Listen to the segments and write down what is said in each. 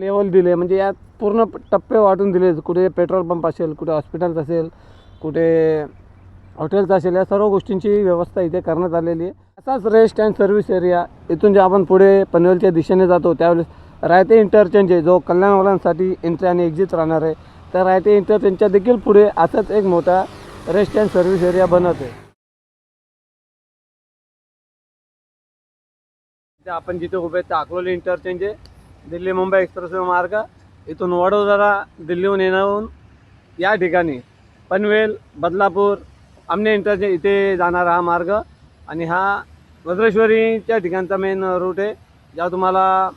Level दिले म्हणजे यात पूर्ण टप्पे वाटून दिले. कुठे पेट्रोल पंप असेल कुठे हॉस्पिटल्स असेल कुठे हॉटेल्स असेल या सर्व गोष्टींची व्यवस्था इथे करण्यात आलेली आहे. असाच रेस्ट अँड सर्व्हिस एरिया इथून जे आपण पुढे पनवेलच्या दिशेने जातो त्यावेळेस रायते इंटरचेंज आहे जो कल्याणवाल्यांसाठी एंट्री आणि एक्झिट राहणार आहे. त्या रायते इंटरचेंजच्या देखील पुढे असाच एक मोठा रेस्ट अँड सर्व्हिस एरिया बनत आहे. इथे आपण जिथे उभे आहेत ते अकोले इंटरचेंज आहे. दिल्ली मुंबई एक्सप्रेसवे मार्ग इथून वडोदरा दिल्लीहून येणारून या ठिकाणी पनवेल बदलापूर आमने इंटरचेंज इथे जाणारा हा मार्ग. आणि हा वज्रेश्वरीच्या ठिकाणचा मेन रूट आहे. ज्या तुम्हाला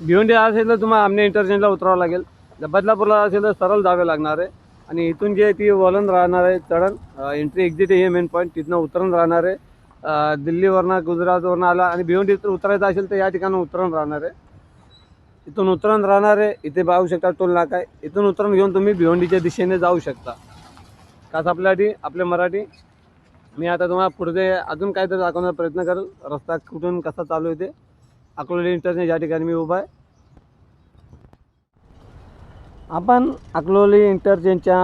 भिवंडी असेल तर तुम्हाला आमने इंटरचेंजला उतरावं लागेल. जर बदलापूरला असेल तर सरळ जावे लागणार आहे. आणि इथून जे ती वलन राहणार आहे चढण एंट्री एक्झिट हे मेन पॉईंट तिथनं उतरून राहणार आहे. दिल्लीवरनं गुजरातवरनं आला आणि भिवंडी उतरायचं असेल तर या ठिकाणी उतरून राहणार आहे. इथून उतरण राहणार आहे इथे पाहू शकता टोल नाका आहे. इथून उतरण घेऊन तुम्ही भिवंडीच्या दिशेने जाऊ शकता. खास आपल्यासाठी आपले मराठी. मी आता तुम्हाला पुढे अजून काहीतरी दाखवण्याचा प्रयत्न करेल. रस्ता कुठून कसा चालू आहे ते. अकलोली इंटरनेट या ठिकाणी मी उभा आहे. आपण अकलोली इंटरचेंजच्या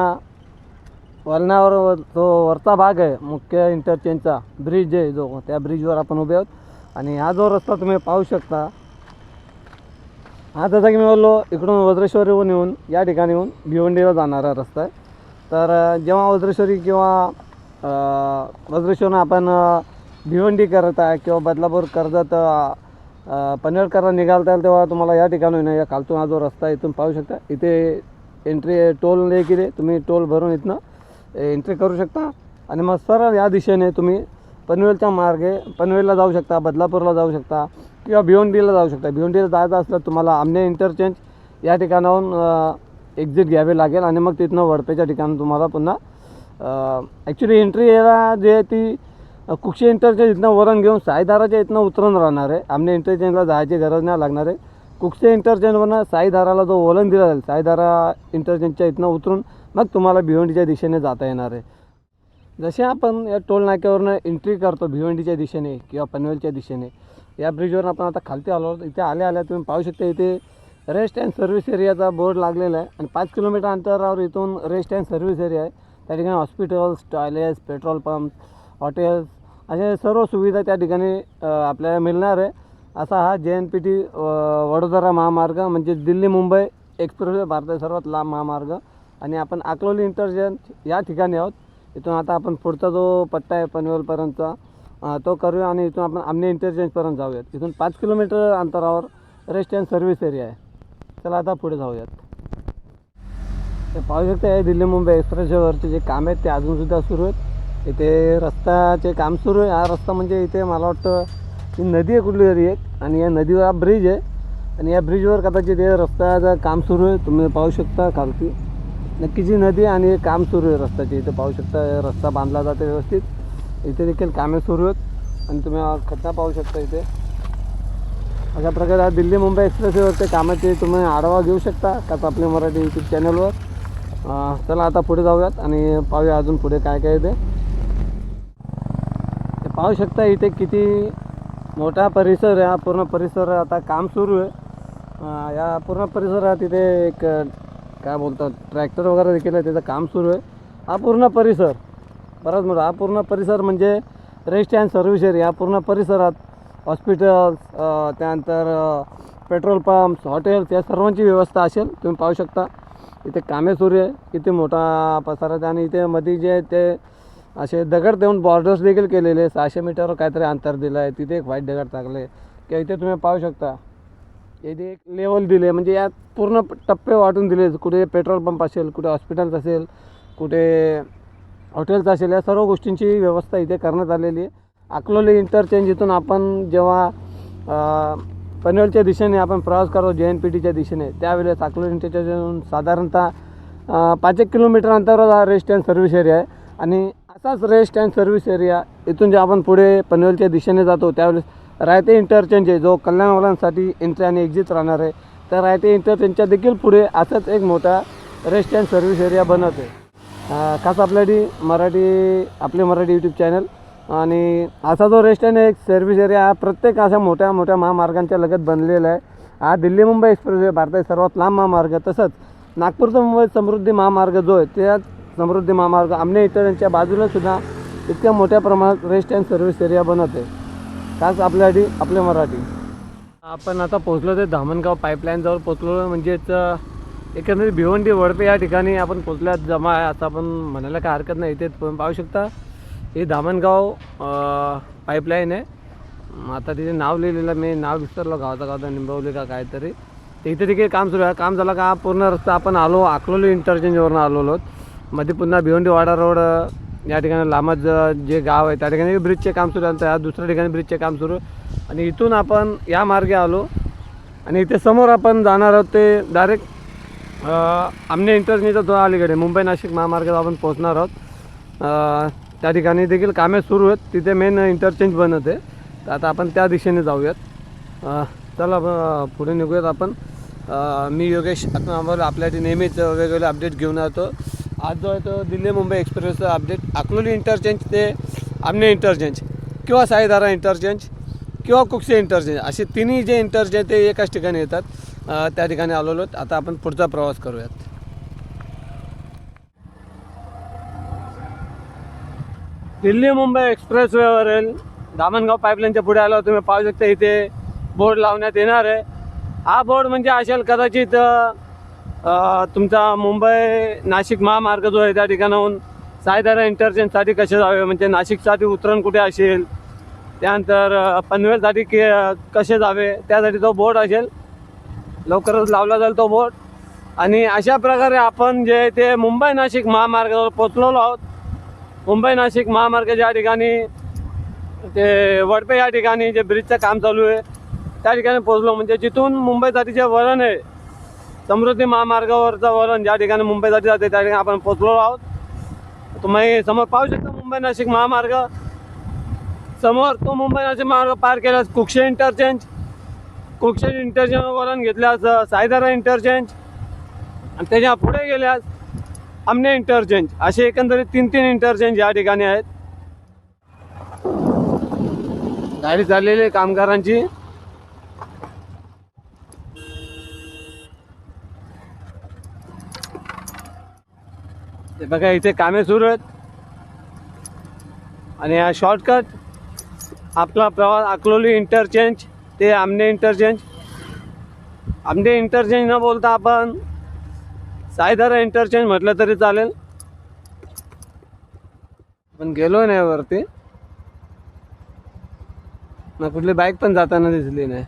वळणावर जो वरचा भाग आहे मुख्य इंटरचेंजचा ब्रिज आहे जो त्या ब्रिजवर आपण उभे आहोत. आणि हा जो रस्ता तुम्ही पाहू शकता हा जसा की मी बोललो इकडून वज्रेश्वरीहून येऊन या ठिकाणी येऊन भिवंडीला जाणारा रस्ता आहे. तर जेव्हा वज्रेश्वरी किंवा वज्रेश्वरून आपण भिवंडी करत आहे किंवा बदलापूर कर्जत अ, पनवेलकरला निघालता येईल तेव्हा तुम्हाला या ठिकाणी येणं या खालतून हा जो रस्ता आहे इथून पाहू शकता. इथे एंट्री टोल देखील आहे तुम्ही टोल भरून इथनं एंट्री करू शकता. आणि मग सरळ या दिशेने तुम्ही पनवेलच्या मार्गे पनवेलला जाऊ शकता बदलापूरला जाऊ शकता किंवा भिवंडीला जाऊ शकता. भिवंडीला जायचं असलं तुम्हाला आमने इंटरचेंज या ठिकाणाहून एक्झिट घ्यावे लागेल आणि मग तिथनं वडपेच्या ठिकाणी तुम्हाला पुन्हा ॲक्च्युली एंट्री यायला जे आहे ती कुक्षी इंटरचेंज इथनं वरण घेऊन साईदाराच्या इथनं उतरून राहणार. आहे आमने इंटरचेंजला जायची गरज नाही लागणार आहे. कुक्षे इंटरचेंजवरनं साईदाराला जो वळण दिला जाईल साईदारा इंटरचेंजच्या इथनं उतरून मग तुम्हाला भिवंडीच्या दिशेने जाता येणार आहे. जसे आपण या टोल नाक्यावरनं एंट्री करतो भिवंडीच्या दिशेने किंवा पनवेलच्या दिशेने या ब्रिजवर आपण आता खालती आलो आहोत. इथे आल्या आल्या तुम्ही पाहू शकता इथे रेस्ट अँड सर्व्हिस एरियाचा बोर्ड लागलेला आहे. आणि पाच किलोमीटर अंतरावर इथून रेस्ट अँड सर्व्हिस एरिया आहे. त्या ठिकाणी hospitals toilets petrol pump hotels अशा सर्व सुविधा त्या ठिकाणी आपल्याला मिळणार आहे. असा हा जे एन पी टी वडोदरा महामार्ग म्हणजे दिल्ली मुंबई एक्सप्रेस भारताचा सर्वात लांब महामार्ग. आणि आपण अकलोली इंटरजन या ठिकाणी आहोत. इथून आता आपण पुढचा जो पट्टा आहे पनवेलपर्यंतचा तो करूया आणि इथून आपण आमने इंटरचेंजपर्यंत जाऊयात. इथून पाच किलोमीटर अंतरावर रेस्ट अँड सर्व्हिस एरिया आहे. चला आता पुढे जाऊयात. ते पाहू शकता हे दिल्ली मुंबई एक्सप्रेसवरचे जे काम आहेत ते अजूनसुद्धा सुरू आहेत. इथे रस्त्याचे काम सुरू आहे. हा रस्ता म्हणजे इथे मला वाटतं ही नदी आहे कुठली तरी एक. आणि या नदीवर हा ब्रिज आहे. आणि या ब्रिजवर कदाचित हे रस्त्याचं काम सुरू आहे. तुम्ही पाहू शकता खालती. नक्कीच ही नदी आणि हे काम सुरू आहे रस्त्याचे इथे. पाहू शकता रस्ता बांधला जातो व्यवस्थित. इथे देखील कामे सुरू आहेत आणि तुम्ही खड्डा पाहू शकता इथे. अशा प्रकारे दिल्ली मुंबई एक्सप्रेसवेवरचे कामाचे तुम्ही आढावा घेऊ शकता का आपल्या मराठी यूट्यूब चॅनलवर चला आता पुढे जाऊयात आणि पाहूया अजून पुढे काय काय येते ते. पाहू शकता इथे किती मोठा परिसर आहे. हा पूर्ण परिसर आता काम सुरू आहे. या पूर्ण परिसरात इथे एक काय बोलतात ट्रॅक्टर वगैरे देखील आहे त्याचं काम सुरू आहे. हा पूर्ण परिसर बराच मोठा हा पूर्ण परिसर म्हणजे रेस्ट अँड सर्व्हिस एरिया पूर्ण परिसरात हॉस्पिटल्स त्यानंतर पेट्रोल पंप्स हॉटेल्स या सर्वांची व्यवस्था असेल तुम्ही पाहू शकता. इथे कामे सुरू आहे किती मोठा पसारा आहे आणि इथे मध्ये जे आहे ते असे दगड देऊन बॉर्डर्स देखील केलेले सहाशे मीटरवर काहीतरी अंतर दिलं आहे तिथे एक व्हाईट दगड टाकले किंवा इथे तुम्ही पाहू शकता येथे एक लेवल दिले म्हणजे यात पूर्ण टप्पे वाटून दिले कुठे पेट्रोल पंप असेल कुठे हॉस्पिटल्स असेल कुठे हॉटेल्स असेल या सर्व गोष्टींची व्यवस्था इथे करण्यात आलेली आहे. अकलोली इंटरचेंज इथून आपण जेव्हा पनवेलच्या दिशेने आपण प्रवास करतो जे एन पी टीच्या दिशेने त्यावेळेस अकलोली इंटरचेंजून साधारणतः पाच एक किलोमीटर अंतरावर हा रेस्ट अँड सर्व्हिस एरिया आहे. आणि असाच रेस्ट अँड सर्व्हिस एरिया इथून जे आपण पुढे पनवेलच्या दिशेने जातो त्यावेळेस रायते इंटरचेंज आहे. जो कल्याणवाल्यांसाठी एंट्री आणि एक्झिट राहणार आहे. त्या रायते इंटरचेंजच्या देखील पुढे असाच एक मोठा रेस्ट अँड सर्व्हिस एरिया बनत आहे. खास आपल्यासाठी मराठी आपले मराठी यूट्यूब चॅनल आणि असा जो रेस्ट अँड एक सर्व्हिस एरिया हा प्रत्येक अशा मोठ्या मोठ्या महामार्गांच्या लगत बनलेला आहे. हा दिल्ली मुंबई एक्सप्रेस वे भारतातील सर्वात लांब महामार्ग. तसंच नागपूर ते मुंबई समृद्धी महामार्ग जो आहे त्या समृद्धी महामार्ग आमने इतरांच्या बाजूला सुद्धा इतक्या मोठ्या प्रमाणात रेस्ट अँड सर्व्हिस एरिया बनवते त्याच आपल्यासाठी आपले मराठी. आपण आता पोहोचलो ते धामणगाव पाईपलाईनजवळ पोचलो म्हणजेच एकंदरीत भिवंडी वडपे या ठिकाणी आपण पोचल्यात जमा आहे असं आपण म्हणायला काय हरकत नाही. इथे पाहू शकता. हे धामणगाव पाईपलाईन आहे. आता तिथे नाव लिहिलेलं मी नाव विसरलो गावता गावचा निंबवली का काहीतरी. ते इथे तिथे काम सुरू आहे. काम झालं का पूर्ण रस्ता आपण आलो आकलोली इंटरचेंजवरून आलो आहोत. मध्ये पुन्हा भिवंडी वाडा रोड या ठिकाणी लांबच जे गाव आहे त्या ठिकाणी ब्रिजचे काम सुरू आहे दुसऱ्या ठिकाणी ब्रिजचे काम सुरू. आहे. आणि इथून आपण या मार्गे आलो. आणि इथे समोर आपण जाणार आहोत ते डायरेक्ट आमने इंटरनेटचा थोडा अलीकडे मुंबई नाशिक महामार्गात आपण पोहोचणार आहोत. त्या ठिकाणी देखील कामे सुरू आहेत. तिथे मेन इंटरचेंज बनत आहे. तर आता आपण त्या दिशेने जाऊयात. चला ब- पुढे निघूयात आपण. मी योगेश आम्हाला आपल्यासाठी नेहमीच वेगवेगळे अपडेट घेऊन येतो आज जो आहे तो दिल्ली मुंबई एक्सप्रेसचा अपडेट. अकलोली इंटरचेंज ते आमने इंटरचेंज किंवा साईधारा इंटरचेंज किंवा कुक्षे इंटरचेंज. असे तिन्ही जे इंटरचेंज ते एकाच ठिकाणी येतात. त्या ठिकाणी आलेलो आहोत. आता आपण पुढचा प्रवास करूयात. दिल्ली मुंबई एक्सप्रेस वेवरील. दामणगाव पाईपलाईनच्या पुढे आलो तुम्ही पाहू शकता इथे बोर्ड लावण्यात येणार आहे. हा बोर्ड म्हणजे असेल कदाचित तुमचा मुंबई नाशिक महामार्ग जो आहे त्या ठिकाणाहून सायदारा इंटरचेंजसाठी कसे जावे? म्हणजे नाशिकसाठी उतरण कुठे असेल? त्यानंतर पनवेलसाठी के कसे जावे? त्यासाठी तो बोर्ड असेल. लवकरच लावला जाईल तो बोर्ड आणि अशा प्रकारे आपण जे ते मुंबई नाशिक महामार्गावर पोचलेलो आहोत. मुंबई नाशिक महामार्ग ज्या ठिकाणी ते वडपे या ठिकाणी जे ब्रिजचं काम चालू आहे त्या ठिकाणी पोचलो म्हणजे जिथून मुंबईसाठी जे वळण आहे समृद्धी महामार्गावरचं वळण ज्या ठिकाणी मुंबईसाठी जाते त्या ठिकाणी आपण पोचलो आहोत. तुम्ही समोर पाहू शकता मुंबई नाशिक महामार्ग. समोर तो मुंबई नाशिक महामार्ग पार केल्यास कुक्षे इंटरचेंज कुक्षे इंटरचेंज वळण घेतल्यास अ, सायदारा इंटरचेंज आणि त्याच्या पुढे गेल्यास आमने इंटरचेंज असे एकंदरीत तीन तीन इंटरचेंज या ठिकाणी आहेत. गाडी चाललेली आहे कामगारांची. ते बघा इथे कामे सुरू आहेत. आणि हा शॉर्टकट आपला प्रवास अकलोली इंटरचेंज ते आमने इंटरचेंज आमने इंटरचेंज न बोलता आपण सायधारा इंटरचेंज म्हटलं तरी चालेल. पण गेलो नाही वरती. ना कुठली बाईक पण जाताना दिसली नाही.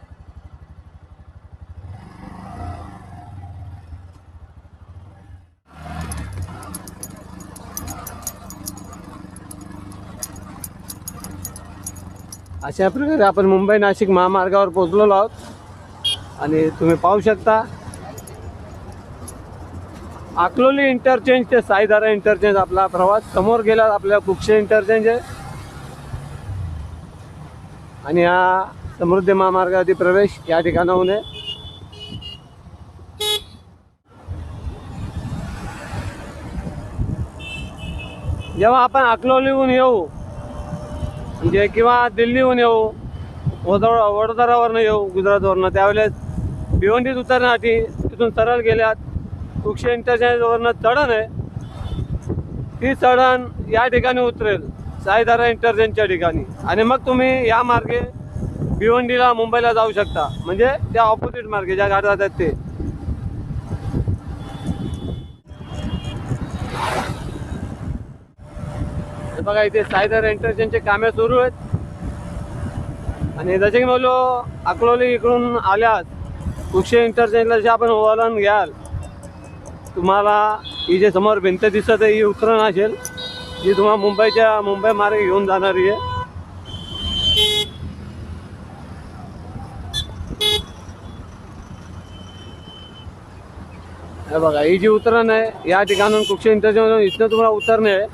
अशा प्रकारे आपण मुंबई नाशिक महामार्गावर पोचलेलो आहोत. आणि तुम्ही पाहू शकता अकलोली इंटरचेंज ते साईदारा इंटरचेंज आपला प्रवास. समोर गेला आपल्या कुक्षे इंटरचेंज आहे. आणि हा समृद्धी महामार्गावरती प्रवेश या ठिकाणाहून आहे. जेव्हा आपण अकलोलीहून येऊ म्हणजे किंवा दिल्लीहून येऊ वडोदरा वडोदरावरनं येऊ गुजरातवरनं. त्यावेळेस भिवंडीत उतरण्यासाठी तिथून सरळ गेल्यात. कुक्षे इंटरचेंजवरनं चढण आहे. ती चढण या ठिकाणी उतरेल साईदारा इंटरचेंजच्या ठिकाणी. आणि मग तुम्ही या मार्गे भिवंडीला मुंबईला जाऊ शकता. म्हणजे त्या ऑपोजिट मार्गे ज्या गाड्या जातात ते. बघा इथे सायदर इंटरचेंजचे कामे सुरू आहेत. आणि जसे की म्हणलो अकलोली इकडून आल्यास कुक्षे इंटरचेंजला जे आपण वळण घ्याल तुम्हाला ही जे समोर भिंत दिसत आहे ही उतरण असेल जी तुम्हाला मुंबईच्या मुंबई मार्गे घेऊन जाणारी आहे. हे बघा ही जी उतरण आहे या ठिकाणून कुक्षे इंटरचेंज इथनं तुम्हाला उतरणे आहे.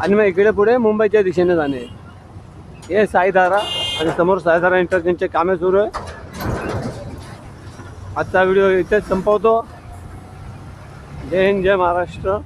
आणि मग इकडे पुढे मुंबईच्या दिशेने जाणे. हे साईधारा आणि समोर साईधारा इंटरचेंजचे कामे सुरू आहे. आजचा व्हिडिओ इथेच संपवतो. जय हिंद जय महाराष्ट्र.